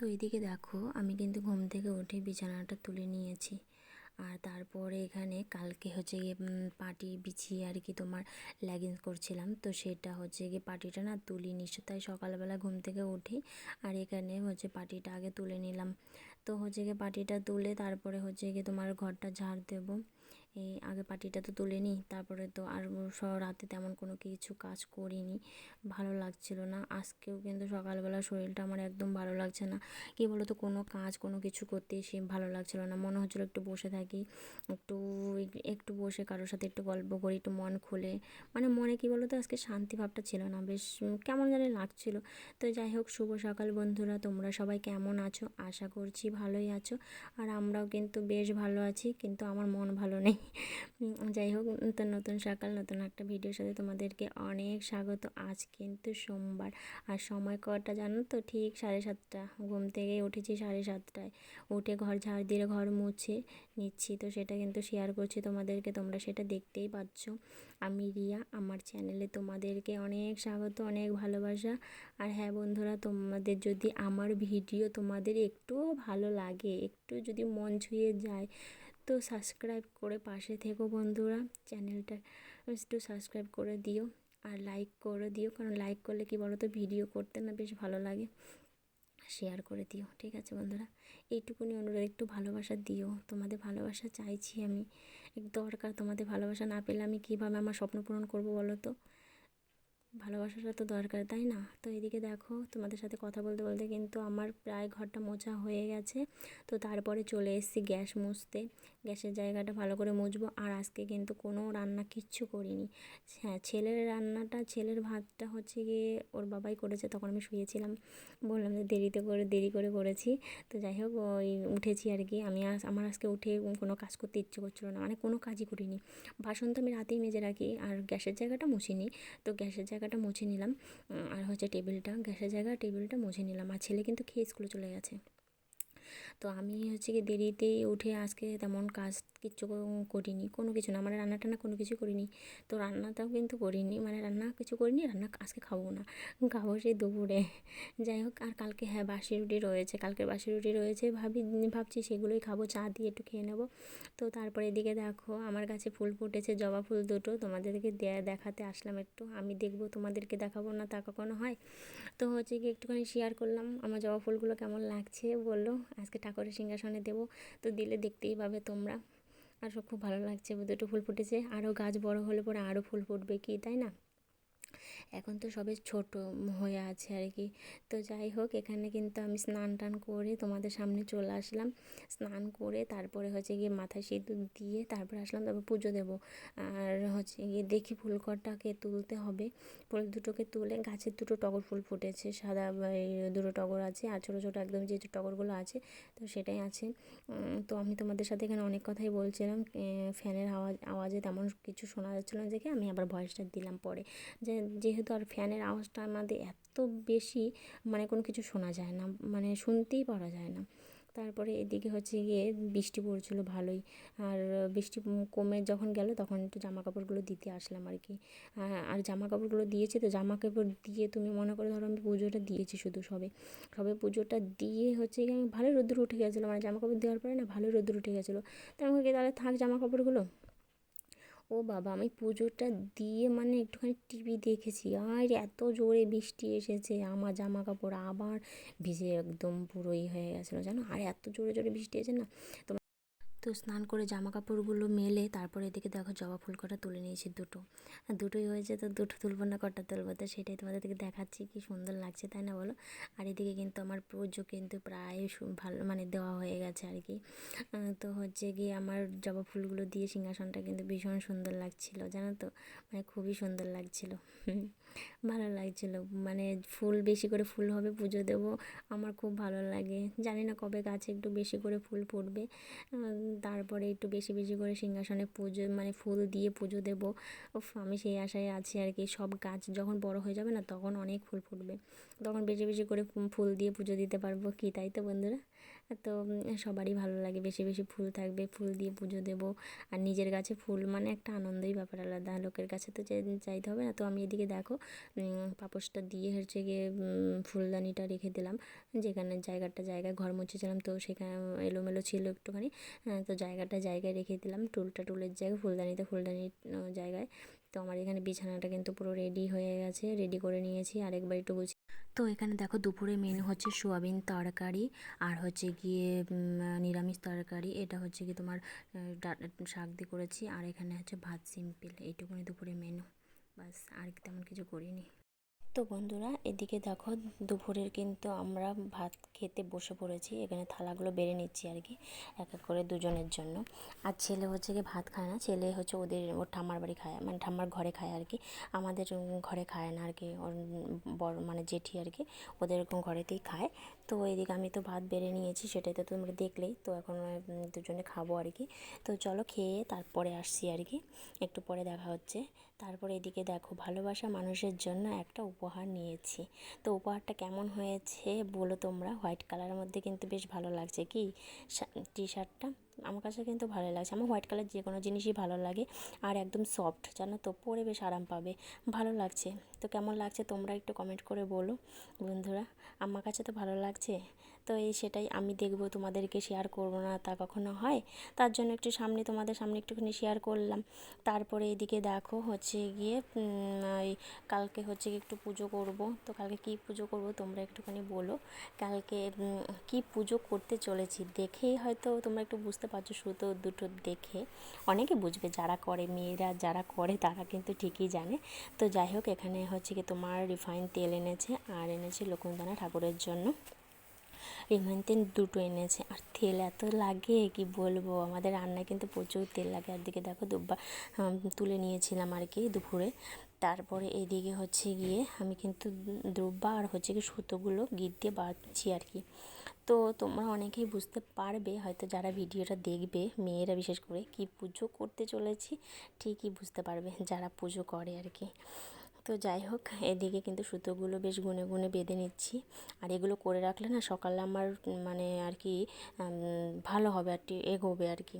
তো এদিকে দেখো, আমি কিন্তু ঘুম থেকে উঠে বিছানাটা তুলে নিয়েছি। আর তারপরে এখানে কালকে হচ্ছে গিয়ে পাটি বিছিয়ে আর কি তোমার লেগিংস করছিলাম। তো সেটা হচ্ছে গিয়ে পাটিটা না তুলি তুলিনি তাই সকালবেলা ঘুম থেকে উঠি আর এখানে হচ্ছে পাটিটা আগে তুলে নিলাম। তো হচ্ছে গিয়ে পাটিটা তুলে তারপরে হচ্ছে গিয়ে তোমার ঘরটা ঝাড় দেবো। এই আগে পাটিটা তো তুলে নিই, তারপরে তো আর রাতে তেমন কোনো কিছু কাজ করিনি, ভালো লাগছিল না। আজকেও কিন্তু সকালবেলা শরীরটা আমার একদম ভালো লাগছে না। কী বলো তো কোনো কাজ, কোনো কিছু করতে সে ভালো লাগছিল না। মনে হচ্ছিল একটু বসে থাকি, একটু একটু বসে কারোর সাথে একটু গল্প করি, একটু মন খুলে। মানে মনে কী বলো তো আজকে শান্তি ভাবটা ছিল না, বেশ কেমন জানি লাগছিল। তো যাই হোক, শুভ সকাল বন্ধুরা, তোমরা সবাই কেমন আছো? আশা করছি ভালোই আছো। আর আমরাও কিন্তু বেশ ভালো আছি, কিন্তু আমার মন ভালো নেই। যাই হোক, নতুন নতুন সকাল, নতুন একটা ভিডিওর সাথে তোমাদেরকে অনেক স্বাগত। আজ কিন্তু সোমবার। আর সময় কটা জানো তো? ঠিক সাড়ে সাতটা। ঘুম থেকে উঠেছি সাড়ে সাতটায়। উঠে ঘর ঝাড় দিয়ে ঘর মুছে নিচ্ছি। তো সেটা কিন্তু শেয়ার করছি তোমাদেরকে। তোমরা সেটা দেখতেই পাচ্ছ। আমি রিয়া, আমার চ্যানেলে তোমাদেরকে অনেক স্বাগত, অনেক ভালোবাসা। আর হ্যাঁ বন্ধুরা, তোমাদের যদি আমার ভিডিও তোমাদের একটুও ভালো লাগে, একটু যদি মন ছুঁয়ে যায় তো সাবস্ক্রাইব করে পাশে থেকো বন্ধুরা। চ্যানেলটা একটু সাবস্ক্রাইব করে দিও আর লাইক করে দিও, কারণ লাইক করলে কি বলো তো ভিডিও করতে না বেশ ভালো লাগে। শেয়ার করে দিও, ঠিক আছে বন্ধুরা? এইটুকুনি অনুরোধ, একটু ভালোবাসা দিও। তোমাদের ভালোবাসা চাইছি আমি। দরকার তোমাদের ভালোবাসা না পেলে আমি কীভাবে আমার স্বপ্ন পূরণ করব বলো তো? ভালোবাসাটা তো দরকার, তাই না? তো এদিকে দেখো, তোমাদের সাথে কথা বলতে বলতে কিন্তু আমার প্রায় ঘরটা মোছা হয়ে গেছে। তো তারপরে চলে এসেছি গ্যাস মুছতে। গ্যাসের জায়গাটা ভালো করে মুছবো। আর আজকে কিন্তু কোনো রান্না কিচ্ছু করিনি। হ্যাঁ ছেলের রান্নাটা, ছেলের ভাতটা হচ্ছে গিয়ে ওর বাবাই করেছে, তখন আমি শুয়েছিলাম। বললাম যে দেরিতে করে, দেরি করে করেছি। তো যাই হোক, ওই উঠেছি আর কি। আমি আজ, আমার আজকে উঠে কোনো কাজ করতে ইচ্ছে করছিল না মানে কোনো কাজই করিনি। বাসন তো আমি রাতেই মেজে রাখি, আর গ্যাসের জায়গাটা মুছিনি। তো গ্যাসের জায়গাটা মুছে নিলাম। আর হচ্ছে টেবিলটা, গ্যাসের জায়গা, টেবিলটা মুছে নিলাম। আর ছেলে কিন্তু খেয়ে স্কুলে চলে গেছে। তো আমি হচ্ছে কি দেরিতেই উঠে আজকে তেমন কাজ কিচ্ছু করিনি, কোনো কিছু না মানে রান্না টান্না কোনো কিছু করিনি। তো রান্নাটাও কিন্তু করিনি মানে রান্না কিছু করিনি, রান্না আজকে খাব না, খাব সেই দুপুরে। যাই হোক, আর কালকে হ্যাঁ বাসি রুটি রয়েছে, কালকে বাসি রুটি রয়েছে, ভাবি, ভাবছি সেগুলোই খাব, চা দিয়ে একটু খেয়ে নেব। তো তারপরে এদিকে দেখো, আমার কাছে ফুল ফুটেছে, জবা ফুল দুটো, তোমাদেরকে দেখাতে আসলাম একটু, আমি দেখব তোমাদেরকে দেখাবো না তা কখনো হয়। তো হচ্ছে কি একটুখানি শেয়ার করলাম, আমার জবা ফুলগুলো কেমন লাগছে বলল আজকে ঠাকুরের সিংহাসনে দেবো। তো দিলে দেখতেই পাবে তোমরা। আর সব খুব ভালো লাগছে, দুটো ফুল ফুটেছে। আরও গাছ বড় হলে পরে আরও ফুল ফুটবে কি, তাই না? এখন তো সবে ছোট হয়ে আছে আর কি। তো যাই হোক, এখানে কিন্তু আমি স্নান টান করে তোমাদের সামনে চলে আসলাম। স্নান করে তারপরে হচ্ছে গিয়ে মাথায় সিঁদুর দিয়ে তারপরে আসলাম, তারপর পুজো দেবো। আর হচ্ছে গিয়ে দেখি ফুলকটাকে তুলতে হবে। ফুল দুটোকে তুলে গাছের দুটো টগর ফুল ফুটেছে, সাদা দুটো টগর আছে আর ছোটো ছোটো একদম যে টগরগুলো আছে, তো সেটাই আছে। তো আমি তোমাদের সাথে এখানে অনেক কথাই বলছিলাম। ফ্যানের আওয়াজ, আওয়াজে তেমন কিছু শোনা যাচ্ছিল না দেখে আমি আবার ভয়েসটা দিলাম পরে। যে যেহেতু আর ফ্যানের আওয়াজটা আমাদের এত বেশি মানে কোনো কিছু শোনা যায় না মানে শুনতেই পারা যায় না। তারপরে এদিকে হচ্ছে গিয়ে বৃষ্টি পড়ছিলো ভালোই, আর বৃষ্টি কমে যখন গেল তখন একটু জামা কাপড়গুলো দিতে আসলাম আর কি। আর জামা কাপড়গুলো দিয়েছি তো জামা কাপড় দিয়ে তুমি মনে করে ধরো আমি পুজোটা দিয়েছি শুধু সবে। সবে পুজোটা দিয়ে হচ্ছে গিয়ে আমি ভালোই রোদ্দুর উঠে গেছিল মানে জামা কাপড় দেওয়ার পরে না ভালোই রোদ্দুর উঠে গেছিল। তো আমাকে তাহলে থাক জামা কাপড়গুলো ও বাবা, আমি পুজোটা দিয়ে মানে একটুখানি টিভি দেখেছি। আর এত জোরে বৃষ্টি এসেছে, আমার জামা কাপড় আবার ভিজে একদম পুরোই হয়ে গেছিল, জানো? আর এত জোরে জোরে বৃষ্টি এসে না? তো স্নান করে জামা কাপড়গুলো মেলে তারপরে এদিকে দেখো জবা ফুল কটা তুলে নিয়েছি দুটো। দুটোই হয়েছে তো দুটো তুলবো না, কটা তুলবো? তো সেটাই তোমাদের দিকে দেখাচ্ছি, কি সুন্দর লাগছে, তাই না বলো? আর এদিকে কিন্তু আমার পুজো কিন্তু প্রায় ভালো মানে দেওয়া হয়ে গেছে আর কি। তো হচ্ছে গিয়ে আমার জবা ফুলগুলো দিয়ে সিংহাসনটা কিন্তু ভীষণ সুন্দর লাগছিল, জানো তো? মানে খুবই সুন্দর লাগছিল। ভালো লাগছিল। মানে ফুল বেশি করে ফুল হবে পুজো দেবো, আমার খুব ভালো লাগে। জানি না কবে গাছে একটু বেশি করে ফুল ফুটবে। তারপরে একটু বেশি বেশি করে সিংহাসনে পুজো মানে ফুল দিয়ে পুজো দেবো। আমি সেই আশায় আছি আর কি, সব গাছ যখন বড় হয়ে যাবে না, তখন অনেক ফুল ফুটবে। তখন বেশি বেশি করে ফুল- দিয়ে পুজো দিতে পারব কি তাই তো বন্ধুরা? তো সবারই ভালো লাগে বেশি বেশি ফুল থাকবে ফুল দিয়ে পুজো দেবো। আর নিজের কাছে ফুল মানে একটা আনন্দই ব্যাপার আলাদা লোকের কাছে তো চাইতে হবে না। তো আমি এদিকে দেখো উম, পাপোশটা দিয়ে হচ্ছে গিয়ে ফুলদানিটা রেখে দিলাম। যেখানে জায়গাটা জায়গায় ঘর মুছেছিলাম তো সেখানে এলোমেলো ছিল একটুখানি। হ্যাঁ, তো জায়গাটা জায়গায় রেখে দিলাম। টুলটা টুলের জায়গায় ফুলদানিতে ফুলদানির জায়গায়। তো আমার এখানে বিছানাটা কিন্তু পুরো রেডি হয়ে গেছে রেডি করে নিয়েছি। আরেকবার একটু গুছিয়ে তো এখানে দেখো দুপুরে মেনু হচ্ছে সোয়াবিন তরকারি আর হচ্ছে গিয়ে নিরামিষ তরকারি। এটা হচ্ছে গিয়ে তোমার শাক দিয়ে করেছি। আর এখানে হচ্ছে ভাত সিম্পল। এইটুকুনি দুপুরে মেনু বাস, আর তেমন কিছু করিনি। তো বন্ধুরা, এদিকে দেখো দুপুরের কিন্তু আমরা ভাত খেতে বসে পড়েছি। এখানে থালাগুলো বেড়ে নিচ্ছি আর কি, এক এক করে দুজনের জন্য। আর ছেলে হচ্ছে কি ভাত খায় না, ছেলে হচ্ছে ওদের ওর ঠাম্মার বাড়ি খায় মানে ঠাম্মার ঘরে খায় আর কি। আমাদের ঘরে খায় না আর কি, ওর বড় মানে জেঠি আর কি, ওদের ঘরেতেই খায়। তো এদিকে আমি তো ভাত বেড়ে নিয়েছি, সেটাই তো তোমরা দেখলেই। তো এখন দুজনে খাব আর কি। তো চলো খেয়ে তারপরে আসছি আর কি, একটু পরে দেখা হচ্ছে। তারপরে এদিকে দেখো, ভালোবাসা মানুষের জন্য একটা উপহার নিয়েছি। তো উপহারটা কেমন হয়েছে বলো তোমরা? হোয়াইট কালারের মধ্যে কিন্তু বেশ ভালো লাগছে কি? টি শার্টটা আমার কাছে কিন্তু ভালো লাগছে। আমার হোয়াইট কালার যে কোনো জিনিসই ভালো লাগে আর একদম সফট জানো তো? পরে বেশ আরাম পাবে। ভালো লাগছে। তো কেমন লাগছে তোমরা একটু কমেন্ট করে বলো বন্ধুরা। আমার কাছে তো ভালো লাগছে। তো এই সেটাই আমি দেখব তোমাদেরকে শেয়ার করব না তা কখনো হয়। তার জন্য একটু সামনে তোমাদের সামনে একটুখানি শেয়ার করলাম। তারপরে এদিকে দেখো হচ্ছে গিয়ে কালকে হচ্ছে একটু পুজো করব। তো কালকে কি পুজো করব তোমরা একটুখানি বলো। কালকে কি পুজো করতে চলেছি দেখেই হয়তো তোমরা একটু বুঝতে পারছ সুতো দুটো দেখে। অনেকে বুঝবে যারা করে, মেয়েরা যারা করে তারা কিন্তু ঠিকই জানে। তো যাই হোক, এখানে হচ্ছে কি তোমার রিফাইন তেল এনেছে আর এনেছে লক্ষ্মীদানা ঠাকুরের জন্য। রিফাইন তেল দুটো এনেছে। আর তেল এত লাগে, কি বলব? আমাদের রান্নায় কিন্তু প্রচুর তেল লাগে। আর দিকে দেখো দুব্বা তুলে নিয়েছিলাম আর কি দুপুরে। তারপরে এদিকে হচ্ছে গিয়ে আমি কিন্তু দুব্বা আর হচ্ছে কি সুতোগুলো গিট দিয়ে বাঁধছি আর কি। তো তোমরা অনেকেই বুঝতে পারবে, হয়তো যারা ভিডিওটা দেখবে, মেয়েরা বিশেষ করে, কি পুজো করতে চলেছি, ঠিকই বুঝতে পারবে, যারা পুজো করে আর কি। তো যাই হোক, এদিকে কিন্তু সুতোগুলো বেশ গুনে গুনে বেঁধে নিচ্ছি। আর এগুলো করে রাখলে না সকালে আমার মানে আর কি ভালো হবে, আর কি, এগোবে আর কি।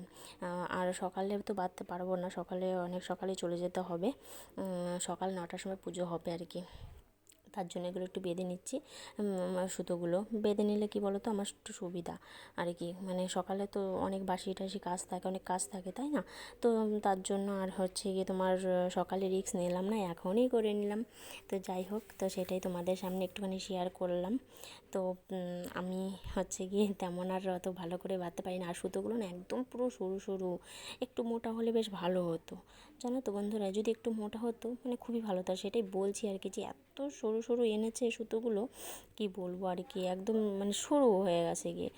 আর সকালে তো বাঁধতে পারব না, সকালে অনেক সকালে চলে যেতে হবে। সকাল নটার সময় পুজো হবে আর কি। তার জন্য এগুলো একটু বেঁধে নিচ্ছি সুতোগুলো। বেঁধে নিলে কি বলো তো আমার একটু সুবিধা। আর কি মানে সকালে তো অনেক বাসি টাসি কাজ থাকে, অনেক কাজ থাকে, তাই না? তো তার জন্য আর হচ্ছে গিয়ে তোমার সকালে রিস্ক নিলাম না, এখনই করে নিলাম। তো যাই হোক, তো সেটাই তোমাদের সামনে একটুখানি শেয়ার করলাম। তো আমি হচ্ছে গিয়ে তেমন আর অত ভালো করে বাঁধতে পারি না। আর সুতোগুলো না একদম পুরো সরু সরু। একটু মোটা হলে বেশ ভালো হতো। জানো তো বন্ধুরা, যদি একটু মোটা হতো মানে খুবই ভালো। হতো সেটাই বলছি আর কি যে, এত সরু সরু এনেছে সুতোগুলো, কি বলব আর কি, একদম মানে সরু হয়ে গেছে গিয়ে।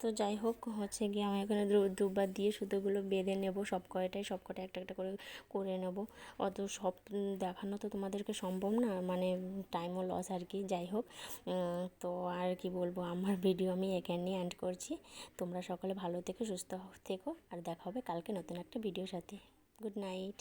তো যাই হোক, হচ্ছে গিয়ে আমি এখানে দুবার দিয়ে সুতোগুলো বেঁধে নেব, সব কয়টাই সব কটা একটা একটা করে করে নেব। অত সব দেখানো তো তোমাদেরকে সম্ভব না মানে টাইমও লস আর কি, যাই হোক। তো আর কি বলব, আমার ভিডিও আমি এখানেই এন্ড করছি। তোমরা সকলে ভালো থেকো, সুস্থ থেকো, আর দেখা হবে কালকে নতুন একটা ভিডিওর সাথে। Good night